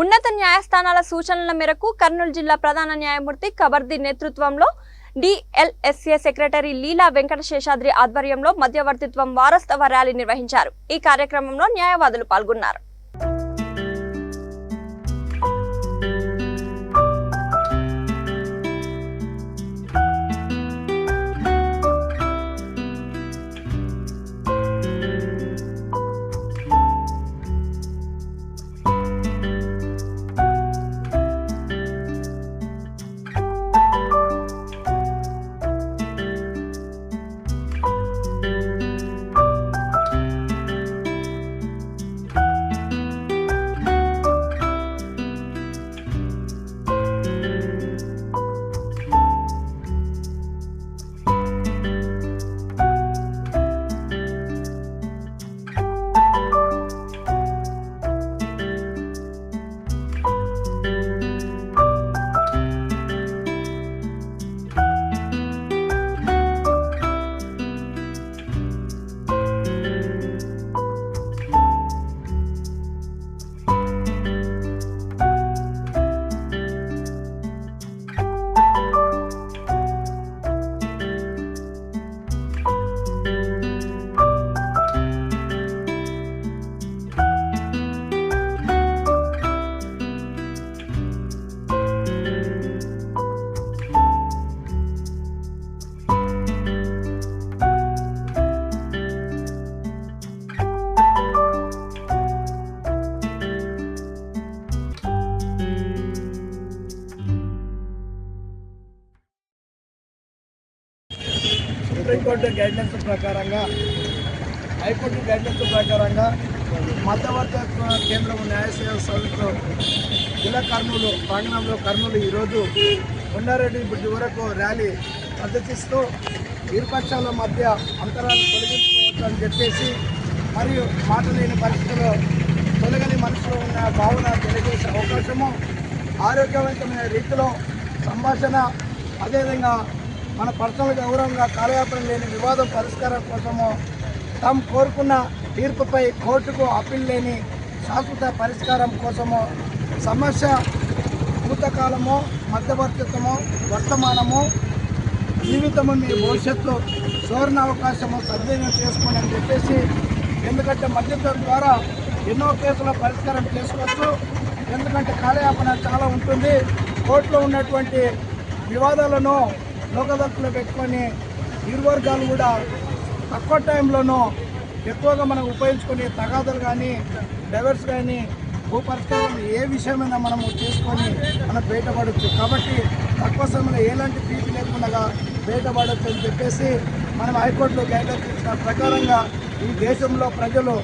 ఉన్నత న్యాయస్థానాల సూచనల మేరకు కర్నూలు జిల్లా ప్రధాన న్యాయమూర్తి కబర్ది నేతృత్వంలో డిఎల్ఎస్ఏ సెక్రటరీ లీలా వెంకట శేషాద్రి ఆధ్వర్యంలో మధ్యవర్తిత్వం వారస్తవ ర్యాలీ నిర్వహించారు. ఈ కార్యక్రమంలో న్యాయవాదులు పాల్గొన్నారు. సుప్రీంకోర్టు గైడ్లైన్స్ ప్రకారంగా హైకోర్టు గైడ్లైన్స్ ప్రకారంగా మధ్యవర్తిత్వ కేంద్రం న్యాయసేవ సంస్థ జిల్లా కర్నూలు ప్రాంగణంలో కర్నూలు ఈరోజు కొండారెడ్డి బ్రిడ్జ్ వరకు ర్యాలీ ప్రదర్శిస్తూ ఇరుపక్షాల మధ్య అంతరాలు తొలగించుకోవచ్చు అని చెప్పేసి మరియు మాట లేని పరిస్థితుల్లో తొలగని మనసులో ఉన్న భావన తెలియజేసే అవకాశము ఆరోగ్యవంతమైన రీతిలో సంభాషణ అదేవిధంగా మన పర్సనల్ గౌరవంగా కాలయాపన లేని వివాదం పరిష్కారం కోసము తాము కోరుకున్న తీర్పుపై కోర్టుకు అప్పీల్ లేని శాశ్వత పరిష్కారం కోసము సమస్య భూతకాలము మధ్యవర్తిత్వము వర్తమానము జీవితము మీ భవిష్యత్తు సువర్ణ అవకాశము సద్వినియోగం చేసుకోండి అని చెప్పేసి ఎందుకంటే మధ్యత్వం ద్వారా ఎన్నో కేసుల పరిష్కారం చేసుకోవచ్చు. ఎందుకంటే కాలయాపన చాలా ఉంటుంది. కోర్టులో ఉన్నటువంటి వివాదాలను లోకదత్తులో పెట్టుకొని ఇరు వర్గాలు కూడా తక్కువ టైంలోనూ ఎక్కువగా మనం ఉపయోగించుకునే తగాదులు కానీ డైవర్స్ కానీ భూ ఏ విషయమైనా మనము చేసుకొని మనం బయటపడవచ్చు కాబట్టి తక్కువ సమయంలో ఎలాంటి ఫీజు లేకుండా బయటపడవచ్చు అని చెప్పేసి మనం హైకోర్టులో గైడ్లైన్స్ ఇచ్చిన ప్రకారంగా ఈ దేశంలో ప్రజలు